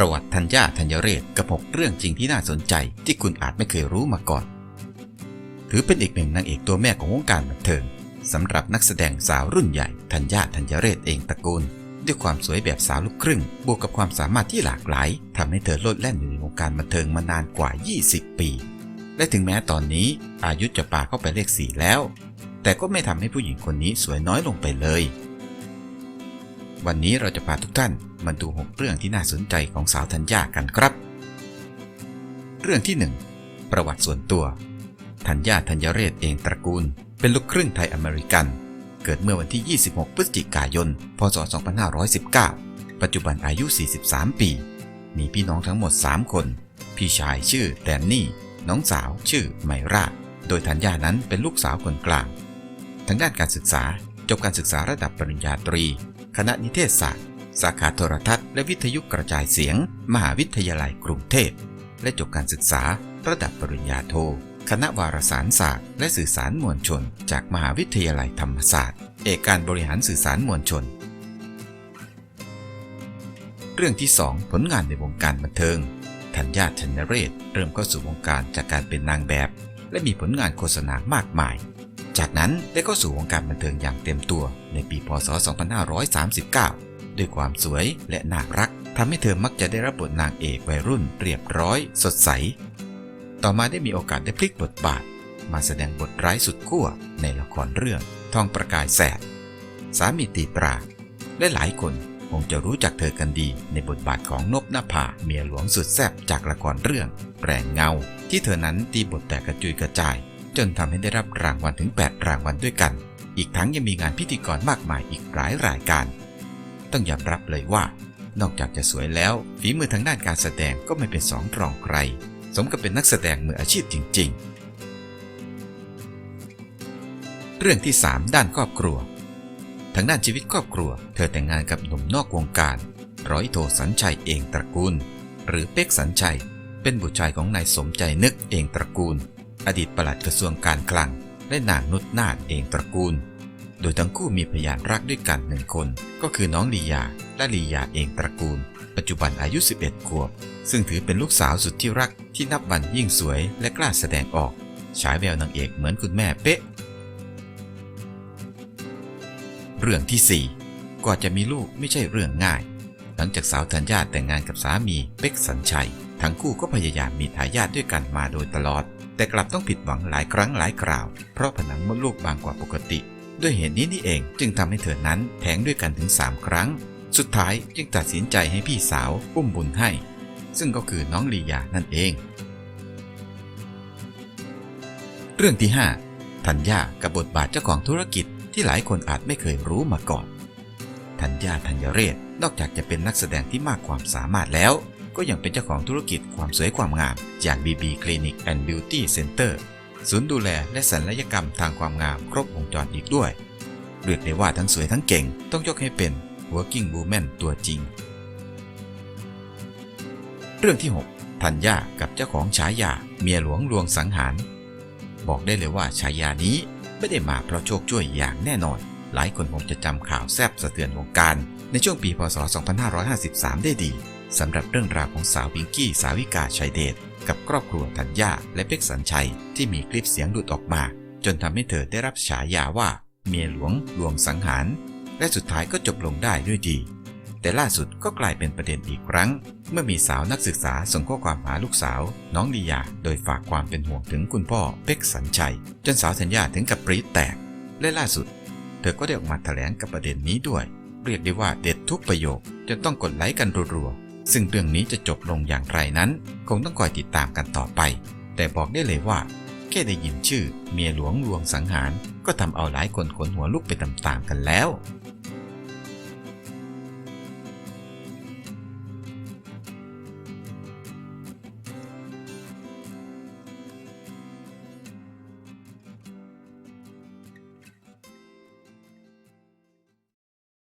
ประวัติธัญญาธัญเรศกับ 6 เรื่องจริงที่น่าสนใจที่คุณอาจไม่เคยรู้มาก่อน ถือเป็นอีกหนึ่งนางเอกตัวแม่ของวงการบันเทิงสำหรับนักแสดงสาวรุ่นใหญ่ธัญญาธัญเรศเองตระกูล ด้วยความสวยแบบสาวลูกครึ่ง บวกกับความสามารถที่หลากหลายทำให้เธอโลดแล่นอยู่ในวงการบันเทิงมานานกว่า 20 ปี และถึงแม้ตอนนี้อายุจะปาเข้าไปเลขสี่แล้ว แต่ก็ไม่ทำให้ผู้หญิงคนนี้สวยน้อยลงไปเลย วันนี้เราจะพาทุกท่านมาดู 6 เรื่องที่น่าสนใจของสาวธัญญากันครับ เรื่องที่ 1 ประวัติส่วนตัว ธัญญาธัญเรศเองตระกูล เป็นลูกครึ่งไทยอเมริกัน เกิดเมื่อวันที่ 26 พฤศจิกายน พศ 2519 ปัจจุบันอายุ 43 ปี มีพี่น้องทั้งหมด 3 คน พี่ชายชื่อแดนนี่ น้องสาวชื่อไมราโดยธัญญานั้นเป็นลูกสาวคนกลาง ทางด้านการศึกษาจบการศึกษาระดับปริญญาตรี คณะนิเทศศาสตร์ สาขาโทรทัศน์และวิทยุกระจายเสียง มหาวิทยาลัยกรุงเทพ และจบการศึกษาระดับปริญญาโท คณะวารสารศาสตร์ และสื่อสารมวลชน จากมหาวิทยาลัยธรรมศาสตร์ เอกการบริหารสื่อสารมวลชน เรื่องที่ 2 ผลงานในวงการบันเทิงธัญญาธัญเรศ เริ่มเข้าสู่วงการจากการเป็นนางแบบ และมีผลงานโฆษณามากมาย จากนั้นได้เข้าสู่วงการบันเทิงอย่างเต็มตัวในปีพศ 2539 ด้วยความสวยและน่ารักทำให้เธอมักจะได้รับบทนางเอกวัยรุ่นเรียบร้อย สดใส ต่อมาได้มีโอกาสได้พลิกบทบาท มาแสดงบทร้ายสุดขั้วในละครเรื่องทองประกายแสดสามีตีตราและหลายคนคงจะรู้จักเธอกันดีในบทบาทของนบนภาเมียหลวงสุดแซ่บจากละครเรื่องแปลงเงา ที่เธอนั้นตีบทแต่กระจุยกระจาย จนทำให้ได้รับรางวัลถึง 8 รางวัลด้วยกัน อีกทั้งยังมีงานพิธีกรมากมายอีกหลายรายการ ต้องยอมรับเลยว่า นอกจากจะสวยแล้ว ฝีมือทางด้านการแสดงก็ไม่เป็นสองรองใคร สมกับเป็นนักแสดงมืออาชีพจริง ๆ เรื่องที่ 3 ด้านครอบครัว ทางด้านชีวิตครอบครัว เธอแต่งงานกับหนุ่มนอกวงการ ร้อยโทสัญชัยเองตระกูล หรือเป็กสัญชัย เป็นบุตรชายของนายสมใจนึกเองตระกูล อดีตปลัดกระทรวงการคลัง และนางนุชนาถเองตระกูล โดยทั้งคู่มีพยานรักด้วยกันหนึ่งคน ก็คือน้องลียาและลียาเองตระกูล ปัจจุบันอายุ 11 ขวบ ซึ่งถือเป็นลูกสาวสุดที่รักที่นับวันยิ่งสวยและกล้าแสดงออก ฉายแววนางเอกเหมือนคุณแม่เป๊ะ เรื่องที่ 4 กว่าจะมีลูกไม่ใช่เรื่องง่าย หลังจากสาวธัญญาแต่งงานกับสามีเป็กสัญชัย ทั้งคู่ก็พยายามมีทายาทด้วยกันมาโดยตลอด แต่กลับต้องผิดหวังหลายครั้งหลายคราว เพราะผนังมดลูกบางกว่าปกติ ด้วยเหตุนี้นี่เองจึงทำให้เธอนั้นแท้งด้วยกันถึง 3 ครั้ง สุดท้ายจึงตัดสินใจให้พี่สาวอุ้มบุญให้ ซึ่งก็คือน้องลียานั่นเอง เรื่องที่ 5 ธัญญากับบทบาทเจ้าของธุรกิจที่หลายคนอาจไม่เคยรู้มาก่อน ธัญญาธัญเรศนอกจากจะเป็นนักแสดงที่มากความสามารถแล้ว ก็ยังเป็นเจ้าของธุรกิจความสวยความงามอย่าง BB Clinic and Beauty Center ศูนย์ดูแลและศัลยกรรมทางความงามครบวงจรอีกด้วย เรียกได้ว่าทั้งสวยทั้งเก่งต้องยกให้เป็น working woman ตัวจริง เรื่องที่6ธัญญากับเจ้าของฉายาเมียหลวงลวงสังหาร บอกได้เลยว่าฉายานี้ไม่ได้มาเพราะโชคช่วยอย่างแน่นอน หลายคนคงจะจำข่าวแซบสะเทือนวงการ ในช่วงปีพศ 2553 ได้ดี สำหรับเรื่องราวของสาวพิงกี้สาวิกาชัยเดชกับครอบครัวธัญญาและเป็กสัญชัย ที่มีคลิปเสียงหลุดออกมา จนทำให้เธอได้รับฉายาว่า เมียหลวงลวงสังหาร และสุดท้ายก็จบลงได้ด้วยดี แต่ล่าสุดก็กลายเป็นประเด็นอีกครั้ง เมื่อมีสาวนักศึกษาส่งข้อความหาลูกสาว น้องลียา โดยฝากความเป็นห่วงถึงคุณพ่อเป็กสัญชัย จนสาวธัญญาถึงกับปรี๊ดแตก และล่าสุด เธอก็ได้ออกมาแถลงกับประเด็นนี้ด้วย เรียกได้ว่าเด็ดทุกประโยคจนต้องกดไลค์กันรัวๆ ซึ่งเรื่องนี้จะจบลงอย่างไรนั้น คงต้องคอยติดตามกันต่อไป แต่บอกได้เลยว่า แค่ได้ยินชื่อเมียหลวงลวงสังหาร ก็ทำเอาหลายคนขนหัวลุกไปตามๆกันแล้ว